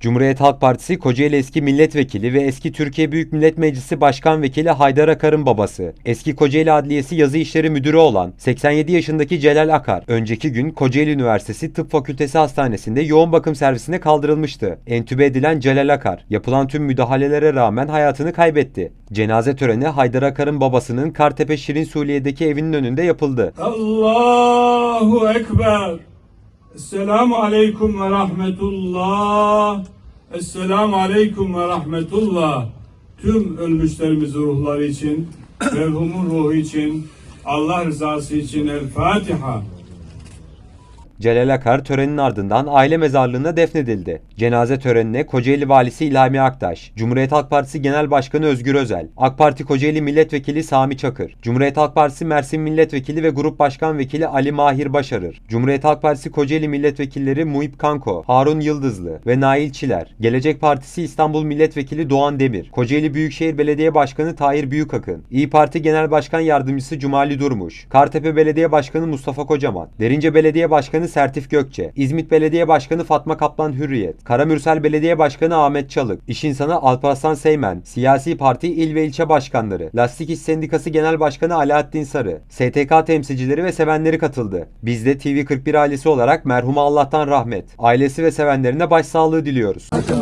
Cumhuriyet Halk Partisi Kocaeli eski milletvekili ve eski Türkiye Büyük Millet Meclisi Başkan Vekili Haydar Akar'ın babası, eski Kocaeli Adliyesi Yazı İşleri Müdürü olan 87 yaşındaki Celal Akar, önceki gün Kocaeli Üniversitesi Tıp Fakültesi Hastanesi'nde yoğun bakım servisine kaldırılmıştı. Entübe edilen Celal Akar, yapılan tüm müdahalelere rağmen hayatını kaybetti. Cenaze töreni Haydar Akar'ın babasının Kartepe Şirin Suliye'deki evinin önünde yapıldı. Allahu Ekber. Esselamu Aleyküm ve Rahmetullah. Esselamu Aleyküm ve Rahmetullah. Tüm ölmüşlerimizin ruhları için, merhumun ruhu için, Allah rızası için El Fatiha. Celal Akar törenin ardından aile mezarlığına defnedildi. Cenaze törenine Kocaeli Valisi İlhami Aktaş, Cumhuriyet Halk Partisi Genel Başkanı Özgür Özel, AK Parti Kocaeli Milletvekili Sami Çakır, Cumhuriyet Halk Partisi Mersin Milletvekili ve Grup Başkan Vekili Ali Mahir Başarır, Cumhuriyet Halk Partisi Kocaeli Milletvekilleri Muhip Kanko, Harun Yıldızlı ve Nail Çiler, Gelecek Partisi İstanbul Milletvekili Doğan Demir, Kocaeli Büyükşehir Belediye Başkanı Tahir Büyükakın, İyi Parti Genel Başkan Yardımcısı Cumali Durmuş, Kartepe Belediye Başkanı Mustafa Kocaman, Derince Belediye Başkanı Sertif Gökçe, İzmit Belediye Başkanı Fatma Kaplan Hürriyet, Karamürsel Belediye Başkanı Ahmet Çalık, İş İnsanı Alparslan Seymen, Siyasi Parti İl ve İlçe Başkanları, Lastik İş Sendikası Genel Başkanı Alaaddin Sarı, STK temsilcileri ve sevenleri katıldı. Biz de TV41 ailesi olarak merhuma Allah'tan rahmet, ailesi ve sevenlerine başsağlığı diliyoruz. Nasıl